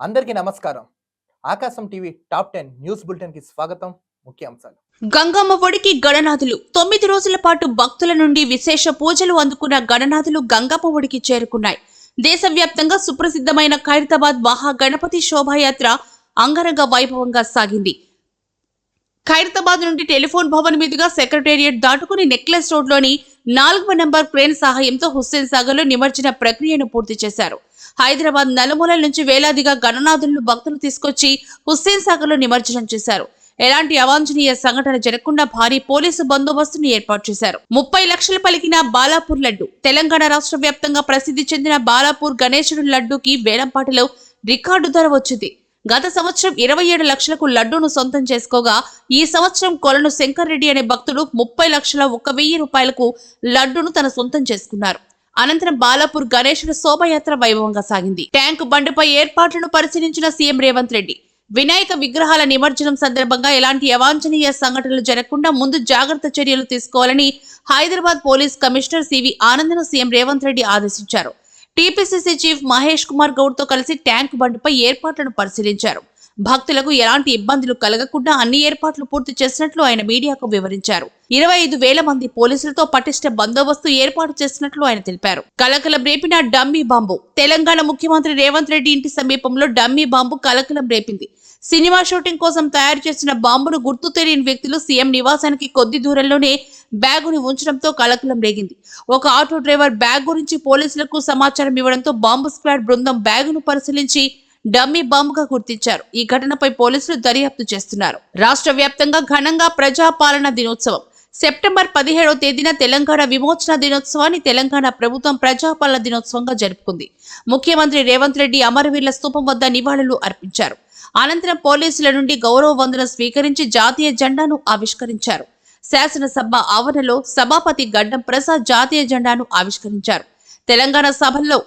అందరికీ నమస్కారం. Aakasam TV top ten news బులెటిన్కి స్వాగతం ముఖ్యాంశాలు గంగమ్మ ఒడికి గణనాథులు. తొమ్మిది రోజుల పాటు భక్తుల నుండి విశేష పూజలు అందుకున్న గణనాథులు గంగమ్మ ఒడికి చేరుకున్నాయి. దేశవ్యాప్తంగా సుప్రసిద్ధమైన ఖైరతాబాద్ మహా గణపతి శోభాయాత్ర అంగరంగ వైభవంగా సాగింది. ఖైరతాబాద్ నుండి టెలిఫోన్ భవన్ మీదుగా సెక్రటేరియట్ దాటుకుని నెక్లెస్ రోడ్లోని నాలుగవ నంబర్ క్రేన్ సహాయంతో హుస్సేన్ సాగర్లో నిమజ్జన ప్రక్రియను పూర్తి చేశారు. హైదరాబాద్ నలుమూలల నుంచి వేలాదిగా గణనాథులను భక్తులు తీసుకొచ్చి హుస్సేన్ సాగర్లో నిమజ్జనం చేశారు. ఎలాంటి అవాంఛనీయ సంఘటన జరగకుండా భారీ పోలీసు బందోబస్తును ఏర్పాటు చేశారు. ముప్పై లక్షలు పలికిన బాలాపూర్ లడ్డు తెలంగాణ రాష్ట్ర వ్యాప్తంగా ప్రసిద్ధి చెందిన బాలాపూర్ గణేశుడు లడ్డుకి వేలంపాటలో రికార్డు ధర వచ్చింది. గత సంవత్సరం ఇరవై ఏడు లక్షలకు లడ్డూను సొంతం చేసుకోగా ఈ సంవత్సరం కొలను శంకర్ రెడ్డి అనే భక్తుడు ముప్పై లక్షల ఒక వెయ్యి రూపాయలకు లడ్డూను తన సొంతం చేసుకున్నారు. అనంతరం బాలాపూర్ గణేశుడు శోభయాత్ర వైభవంగా సాగింది. ట్యాంక్ బండిపై ఏర్పాట్లను పరిశీలించిన సీఎం రేవంత్ రెడ్డి వినాయక విగ్రహాల నిమజ్జనం సందర్భంగా ఎలాంటి అవాంఛనీయ సంఘటనలు జరగకుండా ముందు జాగ్రత్త చర్యలు తీసుకోవాలని హైదరాబాద్ పోలీస్ కమిషనర్ సివి ఆనందను సీఎం రేవంత్ రెడ్డి ఆదేశించారు. టీపీసీసీ చీఫ్ మహేష్ కుమార్ గౌడ్తో కలిసి ట్యాంక్ బండిపై ఏర్పాట్లను పరిశీలించారు. భక్తులకు ఎలాంటి ఇబ్బందులు కలగకుండా అన్ని ఏర్పాట్లు పూర్తి చేసినట్లు ఆయన మీడియాకు వివరించారు. ఇరవై ఐదు వేల మంది పోలీసులతో పటిష్ట బందోబస్తు ఏర్పాటు చేసినట్లు ఆయన తెలిపారు. కలకలం రేపిన డమ్మీ బాంబు. తెలంగాణ ముఖ్యమంత్రి రేవంత్ రెడ్డి ఇంటి సమీపంలో డమ్మీ బాంబు కలకలం రేపింది. సినిమా షూటింగ్ కోసం తయారు చేసిన బాంబును గుర్తు తెలియని వ్యక్తులు సీఎం నివాసానికి కొద్ది దూరంలోనే బ్యాగుని ఉంచడంతో కలకలం రేగింది. ఒక ఆటో డ్రైవర్ బ్యాగ్ గురించి పోలీసులకు సమాచారం ఇవ్వడంతో బాంబు స్క్వాడ్ బృందం బ్యాగును పరిశీలించి డమ్మీ బాంబుగా గుర్తించారు. ఈ ఘటనపై పోలీసులు దర్యాప్తు చేస్తున్నారు. రాష్ట్ర వ్యాప్తంగా ఘనంగా ప్రజాపాలన దినోత్సవం. సెప్టెంబర్ పదిహేడవ తేదీన తెలంగాణ విమోచన దినోత్సవాన్ని తెలంగాణ ప్రభుత్వం ప్రజాపాలన దినోత్సవంగా జరుపుకుంది. ముఖ్యమంత్రి రేవంత్ రెడ్డి అమరవీరుల స్థూపం వద్ద నివాళులు అర్పించారు. అనంతరం పోలీసుల నుండి గౌరవ వందనం స్వీకరించి జాతీయ జెండాను ఆవిష్కరించారు. శాసనసభ ఆవరణలో సభాపతి గడ్డం ప్రసాద్ జాతీయ జెండాను ఆవిష్కరించారు. తెలంగాణ సభల్లో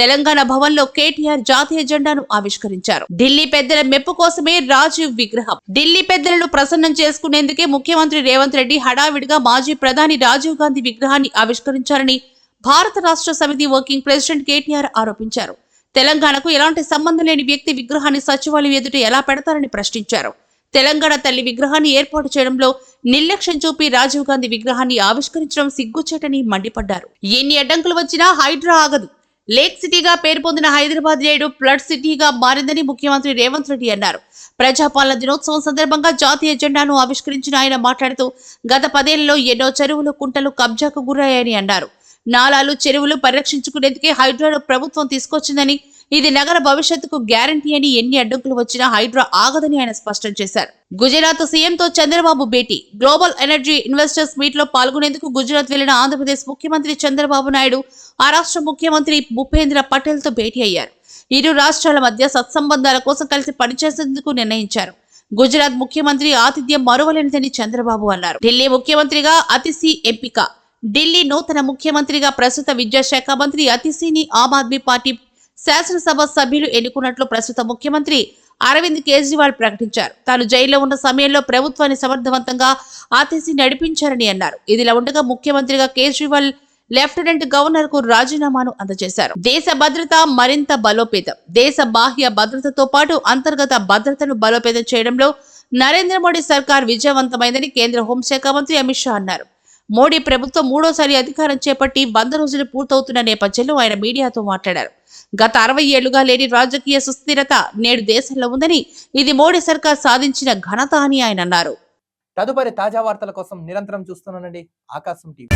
తెలంగాణ భవన్లో కేటీఆర్ జాతీయ జెండాను ఆవిష్కరించారు. ఢిల్లీ పెద్దల మెప్పు కోసమే రాజీవ్ విగ్రహం. ఢిల్లీ పెద్దలను ప్రసన్నం చేసుకునేందుకే ముఖ్యమంత్రి రేవంత్ రెడ్డి హడావిడిగా మాజీ ప్రధాని రాజీవ్ గాంధీ విగ్రహాన్ని ఆవిష్కరించారని భారత రాష్ట్ర సమితి వర్కింగ్ ప్రెసిడెంట్ కేటీఆర్ ఆరోపించారు. తెలంగాణకు ఎలాంటి సంబంధం లేని వ్యక్తి విగ్రహాన్ని సచివాలయం ఎదుట ఎలా పెడతారని ప్రశ్నించారు. తెలంగాణ తల్లి విగ్రహాన్ని ఏర్పాటు చేయడంలో నిర్లక్ష్యం చూపి రాజీవ్ గాంధీ విగ్రహాన్ని ఆవిష్కరించడం సిగ్గుచేటని మండిపడ్డారు. ఎన్ని అడ్డంకులు వచ్చినా హైడ్రా ఆగదు. లేక్ సిటీగా పేరు పొందిన హైదరాబాద్ నేడు ఫ్లడ్ సిటీగా మారిందని ముఖ్యమంత్రి రేవంత్ రెడ్డి అన్నారు. ప్రజాపాలన దినోత్సవం సందర్భంగా జాతీయ జెండాను ఆవిష్కరించిన ఆయన మాట్లాడుతూ గత పదేళ్ళలో ఎన్నో చెరువులు కుంటలు కబ్జాకు గురయ్యాయని అన్నారు. నాలాలు చెరువులు పరిరక్షించుకునేందుకే హైడ్రాను ప్రభుత్వం తీసుకొచ్చిందని ఇది నగర భవిష్యత్తుకు గ్యారంటీ అని ఎన్ని అడ్డంకులు వచ్చినా హైడ్రా ఆగదని ఆయన స్పష్టం చేశారు. గుజరాత్ సీఎంతో చంద్రబాబు భేటీ గ్లోబల్ ఎనర్జీ ఇన్వెస్టర్స్ మీట్లో పాల్గొనేందుకు గుజరాత్ వెళ్ళిన ఆంధ్రప్రదేశ్ ముఖ్యమంత్రి చంద్రబాబు నాయుడు ఆ రాష్ట్ర ముఖ్యమంత్రి భూపేంద్ర పటేల్తో భేటీ అయ్యారు. ఇరు రాష్ట్రాల మధ్య సత్సంబంధాల కోసం కలిసి పనిచేసేందుకు నిర్ణయించారు. గుజరాత్ ముఖ్యమంత్రి ఆతిథ్యం మరువలేనిదని చంద్రబాబు అన్నారు. ఢిల్లీ ముఖ్యమంత్రిగా అతిసి ఎంపిక. ఢిల్లీ నూతన ముఖ్యమంత్రిగా ప్రస్తుత విద్యాశాఖ మంత్రి అతిశీని ఆమ్ ఆద్మీ పార్టీ శాసనసభ సభ్యులు ఎన్నుకున్నట్లు ప్రస్తుత ముఖ్యమంత్రి అరవింద్ కేజ్రీవాల్ ప్రకటించారు. తాను జైల్లో ఉన్న సమయంలో ప్రభుత్వాన్ని సమర్థవంతంగా ఆతిసి నడిపించారని అన్నారు. ఇదిలా ఉండగా ముఖ్యమంత్రిగా కేజ్రీవాల్ లెఫ్టినెంట్ గవర్నర్కు రాజీనామాను అందజేశారు. దేశ భద్రత మరింత బలోపేతం. దేశ బాహ్య భద్రతతో పాటు అంతర్గత భద్రతను బలోపేతం చేయడంలో నరేంద్ర మోడీ సర్కార్ విజయవంతమైందని కేంద్ర హోంశాఖ మంత్రి అమిత్ షా అన్నారు. మోడీ ప్రభుత్వం మూడోసారి అధికారం చేపట్టి వంద రోజులు పూర్తవుతున్న నేపథ్యంలో ఆయన మీడియాతో మాట్లాడారు. గత అరవై ఏళ్ళుగా లేని రాజకీయ సుస్థిరత నేడు దేశంలో ఉందని ఇది మోడీ సర్కార్ సాధించిన ఘనత అని ఆయన అన్నారు. తదుపరి తాజా వార్తల కోసం నిరంతరం చూస్తున్నానండి ఆకాశం టీవీ.